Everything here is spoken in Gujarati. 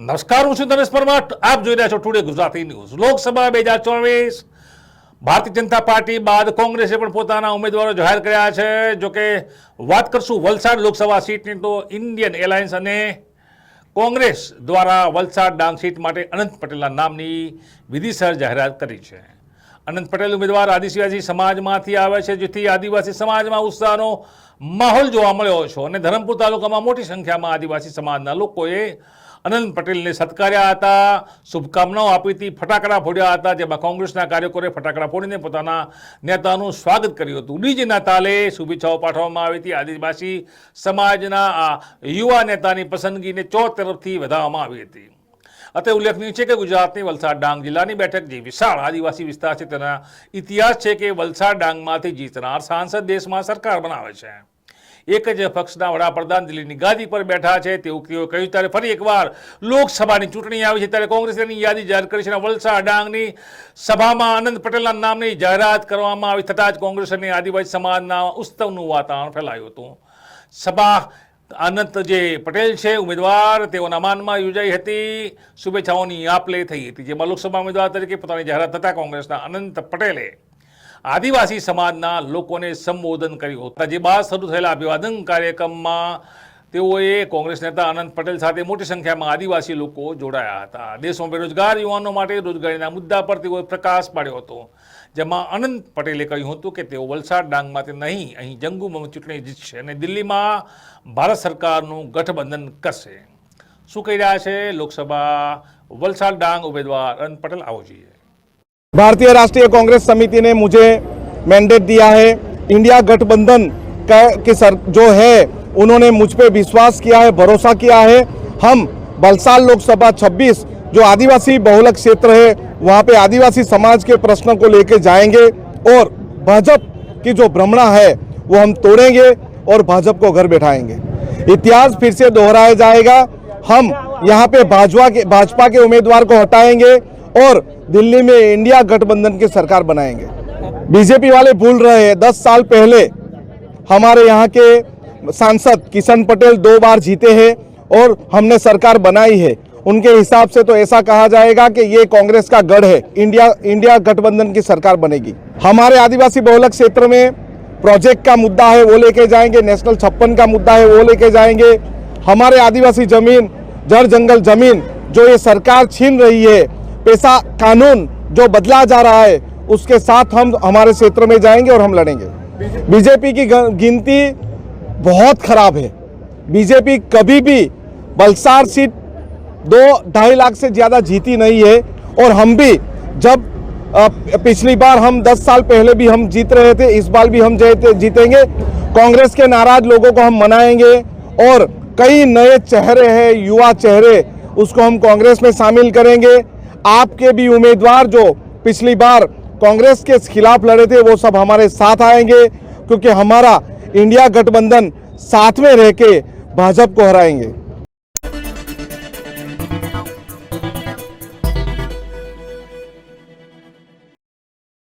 નમસ્કાર, હું છું દિનેશ પરમાર. આપ જોઈ રહ્યા છો ટુડે ગુજરાતી ન્યૂઝ. લોકસભા બે હજાર ચોવીસ. ભારતીય જનતા પાર્ટી બાદ કોંગ્રેસે પણ પોતાના ઉમેદવારો જાહેર કર્યા છે. જો કે વાત કરશું વલસાડ લોકસભા સીટની તો ઇન્ડિયન એલાયન્સ અને કોંગ્રેસ દ્વારા વલસાડ ડાંગ સીટ માટે અનંત પટેલના નામની વિધિસર જાહેરાત કરી છે. અનંત પટેલ ઉમેદવાર આદિવાસી સમાજમાંથી આવે છે, જેથી આદિવાસી સમાજમાં ઉત્સાહનો માહોલ જોવા મળ્યો છે. અને ધરમપુર તાલુકામાં મોટી સંખ્યામાં આદિવાસી સમાજના લોકોએ અનંત પટેલને સત્કાર્યા હતા. શુભકામનાઓ આપી હતી. ફટાકડા ફોડ્યા હતા, જેમાં કોંગ્રેસના કાર્યકરોએ ફટાકડા ફોડીને પોતાના નેતાનું સ્વાગત કર્યું હતું. ડીજેના તાલે શુભેચ્છાઓ પાઠવવામાં આવી હતી. આદિવાસી સમાજના આ યુવા નેતાની પસંદગીને ચો તરફથી વધારવામાં આવી હતી. અત્રે ઉલ્લેખનીય છે કે ગુજરાતની વલસાડ ડાંગ જિલ્લાની બેઠક જે વિશાળ આદિવાસી વિસ્તાર છે, તેના ઇતિહાસ છે કે વલસાડ ડાંગમાંથી જીતનાર સાંસદ દેશમાં સરકાર બનાવે છે. એક જ પક્ષના વડાપ્રધાન દિલ્હીની ગાદી પર બેઠા છે. તેવું તેઓ કહ્યું ત્યારે ફરી એકવાર લોકસભાની ચૂંટણી આવી છે. ત્યારે કોંગ્રેસે તેની યાદી જાહેર કરી છે વલસાડ ડાંગની સભામાં આનંદ પટેલના નામની જાહેરાત કરવામાં આવી. થતાં જ કોંગ્રેસ આદિવાસી સમાજના ઉત્સવનું વાતાવરણ ફેલાયું હતું. સભા અનંત જે પટેલ છે, ઉમેદવાર, તેઓના માનમાં યોજાઈ હતી. શુભેચ્છાઓની આપ લે થઈ હતી. જેમાં લોકસભા ઉમેદવાર તરીકે પોતાની જાહેરાત થતાં કોંગ્રેસના અનંત પટેલે આદિવાસી સમાજના લોકોને સંબોધન કર્યું હતું. જે બાદ શરૂ થયેલા અભિવાદન કાર્યક્રમમાં તેઓએ કોંગ્રેસ નેતા આનંદ પટેલ સાથે મોટી સંખ્યામાં આદિવાસી લોકો જોડાયા હતા. દેશમાં બેરોજગાર યુવાનો માટે રોજગારીના મુદ્દા પર તેઓએ પ્રકાશ પાડ્યો હતો. જેમાં અનંત પટેલે કહ્યું હતું કે તેઓ વલસાડ ડાંગમાંથી નહીં, અહીં જંગુમાં ચૂંટણી જીતશે અને દિલ્હીમાં ભારત સરકારનું ગઠબંધન કરશે. શું કહી રહ્યા છે લોકસભા વલસાડ ડાંગ ઉમેદવાર અનંત પટેલ? આવો જોઈએ. भारतीय राष्ट्रीय कांग्रेस समिति ने मुझे मैंडेट दिया है। इंडिया गठबंधन का, के सर, जो है, उन्होंने मुझ पर विश्वास किया है, भरोसा किया है। हम बलसाल लोकसभा 26 जो आदिवासी बहुलक क्षेत्र है, वहाँ पे आदिवासी समाज के प्रश्नों को लेके जाएँगे और भाजपा की जो भ्रमणा है, वो हम तोड़ेंगे और भाजपा को घर बैठाएँगे। इतिहास फिर से दोहराया जाएगा। हम यहाँ पे भाजपा के भाजपा के उम्मीदवार को हटाएँगे। और दिल्ली में इंडिया गठबंधन की सरकार बनाएँगे। बीजेपी वाले भूल रहे हैं। दस साल पहले हमारे यहाँ के सांसद किशन पटेल दो बार जीते हैं और हमने सरकार बनाई है। उनके हिसाब से तो ऐसा कहा जाएगा कि ये कांग्रेस का गढ़ है। इंडिया इंडिया गठबंधन की सरकार बनेगी। हमारे आदिवासी बहुलक क्षेत्र में प्रोजेक्ट का मुद्दा है, वो लेके जाएँगे। नेशनल छप्पन का मुद्दा है, वो लेके जाएँगे। हमारे आदिवासी ज़मीन जड़ जंगल ज़मीन, जो ये सरकार छीन रही है पैसा कानून जो बदला जा रहा है, उसके साथ हम हमारे क्षेत्र में जाएँगे और हम लड़ेंगे। बीजेपी की गिनती बहुत खराब है। बीजेपी कभी भी बलसार सीट दो, ढाई लाख से ज़्यादा जीती नहीं है और हम भी जब पिछली बार हम 10 साल पहले भी हम जीत रहे थे, इस बार भी हम जीते- जीतेंगे। कांग्रेस के नाराज़ लोगों को हम मनाएँगे और कई नए चेहरे हैं, युवा चेहरे, उसको हम कांग्रेस में शामिल करेंगे। आपके भी उम्मीदवार जो पिछली बार कांग्रेस के खिलाफ लड़े थे, वो सब हमारे साथ आएँगे, क्योंकि हमारा इंडिया गठबंधन साथ में रह के भाजपा को हराएँगे।